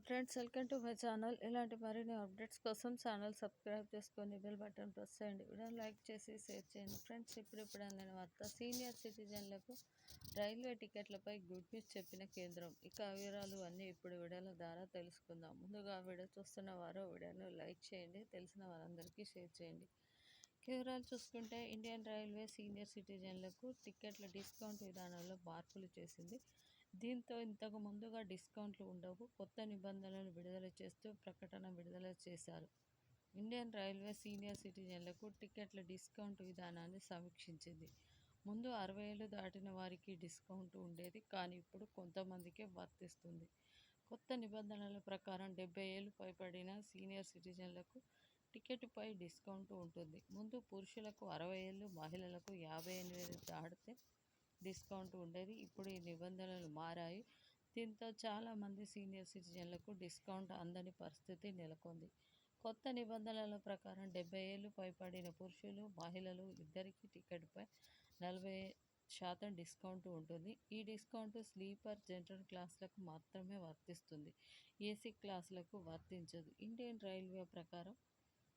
Friends welcome to my channel ఇలాంటి మరిన్ని updates కోసం ఛానల్ సబ్స్క్రైబ్ చేసుకొని బెల్ బటన్ ప్రెస్ చేయండి. వీడియో లైక్ చేసి షేర్ చేయండి. ఫ్రెండ్స్ ఇప్పుడు అందిన వార్త. సీనియర్ సిటిజన్లకు రైల్వే టికెట్లపై గుడ్ న్యూస్ చెప్పిన కేంద్రం. ఇక వివరాలు అన్నీ ఇప్పుడు వీడియోల ద్వారా తెలుసుకుందాం. ముందుగా వీడియో చూస్తున్న వారు వీడియోను లైక్ చేయండి. తెలిసిన వారందరికీ షేర్ చేయండి. వివరాలు చూసుకుంటే ఇండియన్ రైల్వే సీనియర్ సిటిజన్లకు టికెట్ల డిస్కౌంట్ విధానంలో మార్పులు చేసింది దీంతో ఇంతకు ముందుగా డిస్కౌంట్లు ఉండవు. కొత్త నిబంధనలు విడుదల చేస్తూ ప్రకటన విడుదల చేశారు. ఇండియన్ రైల్వే సీనియర్ సిటిజన్లకు టికెట్ల డిస్కౌంట్ విధానాన్ని సమీక్షించింది. ముందు అరవై ఏళ్ళు దాటిన వారికి డిస్కౌంట్ ఉండేది కానీ ఇప్పుడు కొంతమందికే వర్తిస్తుంది. కొత్త నిబంధనల ప్రకారం డెబ్బై ఏళ్ళు పైబడిన సీనియర్ సిటిజన్లకు టికెట్పై డిస్కౌంట్ ఉంటుంది. ముందు పురుషులకు అరవై ఏళ్ళు మహిళలకు యాభై ఎనిమిది దాటితే డిస్కౌంట్ ఉండేది. ఇప్పుడు ఈ నిబంధనలు మారాయి. దీంతో చాలామంది సీనియర్ సిటిజన్లకు డిస్కౌంట్ అందని పరిస్థితి నెలకొంది. కొత్త నిబంధనల ప్రకారం డెబ్బై ఏళ్ళు పైబడిన పురుషులు మహిళలు ఇద్దరికీ టికెట్పై నలభై శాతం డిస్కౌంట్ ఉంటుంది. ఈ డిస్కౌంట్ స్లీపర్ జనరల్ క్లాసులకు మాత్రమే వర్తిస్తుంది. ఏసీ క్లాసులకు వర్తించదు. ఇండియన్ రైల్వే ప్రకారం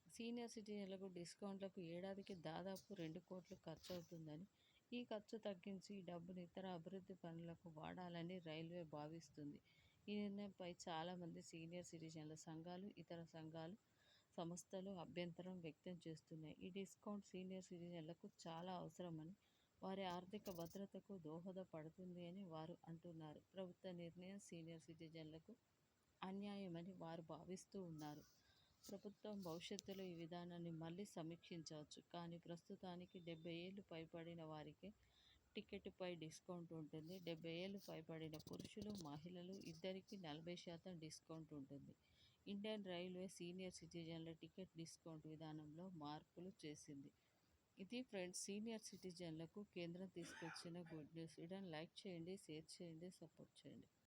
సీనియర్ సిటిజన్లకు డిస్కౌంట్లకు ఏడాదికి దాదాపు రెండు కోట్లు ఖర్చు అవుతుందని ఈ ఖర్చు తగ్గించి ఈ డబ్బును ఇతర అభివృద్ధి పనులకు వాడాలని రైల్వే భావిస్తుంది. ఈ నిర్ణయంపై చాలామంది సీనియర్ సిటిజన్ల సంఘాలు ఇతర సంఘాలు సంస్థలు అభ్యంతరం వ్యక్తం చేస్తున్నాయి. ఈ డిస్కౌంట్ సీనియర్ సిటిజన్లకు చాలా అవసరమని వారి ఆర్థిక భద్రతకు దోహదపడుతుంది అని వారు అంటున్నారు. ప్రభుత్వ నిర్ణయం సీనియర్ సిటిజన్లకు అన్యాయమని వారు భావిస్తూ ఉన్నారు. ప్రభుత్వం భవిష్యత్తులో ఈ విధానాన్ని మళ్ళీ సమీక్షించవచ్చు. కానీ ప్రస్తుతానికి డెబ్బై ఏళ్ళు పైబడిన వారికి టికెట్పై డిస్కౌంట్ ఉంటుంది. డెబ్బై ఏళ్ళు పైబడిన పురుషులు మహిళలు ఇద్దరికి నలభై శాతం డిస్కౌంట్ ఉంటుంది. ఇండియన్ రైల్వే సీనియర్ సిటిజన్ల టికెట్ డిస్కౌంట్ విధానంలో మార్పులు చేసింది. ఇది ఫ్రెండ్స్ సీనియర్ సిటిజన్లకు కేంద్రం తీసుకొచ్చిన గుడ్ న్యూస్. ఇడన్ లైక్ చేయండి షేర్ చేయండి సపోర్ట్ చేయండి.